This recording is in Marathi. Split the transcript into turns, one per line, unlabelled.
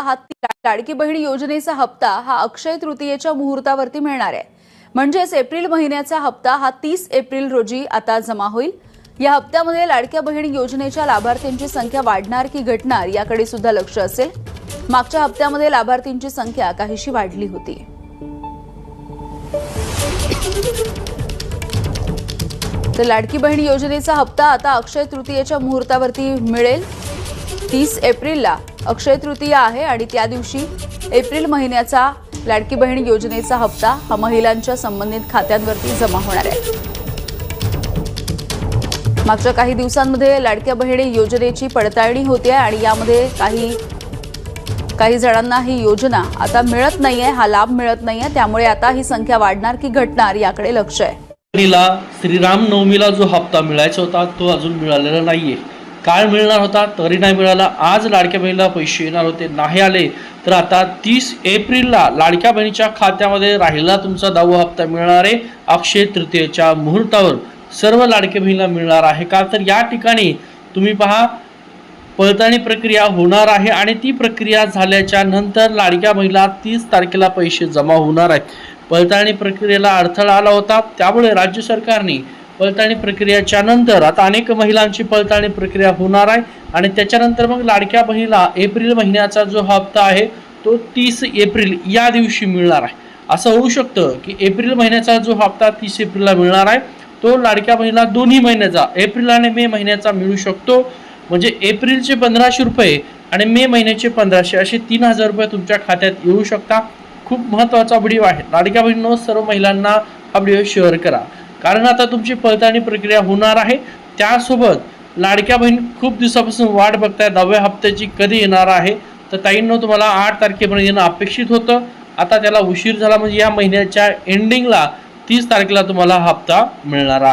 हप्ता हा लाडकी बहीण योजनेचा हप्ता हा अक्षय तृतीयेच्या मुहूर्तावरती मिळणार आहे. म्हणजेच एप्रिल महिन्याचा हप्ता हा तीस एप्रिल रोजी आता जमा होईल. या हप्त्यामध्ये लाडक्या बहीण योजनेच्या लाभार्थ्यांची संख्या वाढणार की घटणार याकडे सुद्धा लक्ष असेल. मागच्या हप्त्यामध्ये लाभार्थींची संख्या काहीशी वाढली होती. तर लाडकी बहीण योजनेचा हप्ता आता अक्षय तृतीयेच्या मुहूर्तावरती मिळेल. तीस एप्रिलला अक्षय तृतीया आहे आणि त्या दिवशी एप्रिल महिन्याचा लाडकी बहीण योजनेचा हप्ता हा महिलांच्या संबंधित खात्यांवरती जमा होणार आहे. मागच्या काही दिवसांमध्ये लाडक्या बहिणी योजनेची पडताळणी होते आणि यामध्ये काही काही जणांना ही योजना आता मिळत नाहीये हा लाभ मिळत नाहीये त्यामुळे आता ही संख्या वाढणार की घटणार याकडे लक्ष आहे.
बहिणीला श्रीराम नवमीला जो हप्ता मिळायचा होता तो अजून मिळालेला नाहीये. काय मिळणार होता तरी नाही मिळाला. आज लाडक्या बहिणीला पैसे येणार होते नाही आले तर आता तीस एप्रिलला लाडक्या बहिणीच्या खात्यामध्ये राहिला तुमचा दहावा हप्ता मिळणार आहे अक्षय तृतीयेच्या मुहूर्तावर. सर्व लाडक्या बहिणीला मिळणार आहे का? तर या ठिकाणी तुम्ही पहा पडताळणी प्रक्रिया होणार आहे आणि ती प्रक्रिया झाल्याच्यानंतर लाडक्या महिला तीस तारखेला पैसे जमा होणार आहेत. पडताळणी प्रक्रियेला अडथळा आला होता त्यामुळे राज्य सरकारने पडताळणी प्रक्रियेच्या नंतर आता अनेक महिलांची पडताळणी प्रक्रिया होणार आहे आणि त्याच्यानंतर मग लाडक्या बहिणीला एप्रिल महिन्याचा जो हप्ता आहे तो तीस एप्रिल या दिवशी मिळणार आहे. असं होऊ शकतं की एप्रिल महिन्याचा जो हप्ता तीस एप्रिलला मिळणार आहे तो लाडक्या बहिणीला दोन्ही महिन्याचा एप्रिल आणि मे महिन्याचा मिळू शकतो. म्हणजे एप्रिलचे पंधराशे रुपये आणि मे महिन्याचे पंधराशे असे तीन हजार रुपये तुमच्या खात्यात येऊ शकता. खूप महत्त्वाचा व्हिडिओ आहे. लाडक्या बहिणीनं सर्व महिलांना हा व्हिडिओ शेअर करा. कारण आता तुमची पडताळणी प्रक्रिया होणार आहे. त्यासोबत लाडक्या बहीण खूप दिवसापासून वाट बघताय. दहाव्या हप्त्याची कधी येणार आहे? तर ताईंनो तुम्हाला आठ तारखेपर्यंत येणं अपेक्षित होतं. आता त्याला उशीर झाला म्हणजे या महिन्याच्या एंडिंगला तीस तारखेला तुम्हाला हप्ता मिळणार आहे.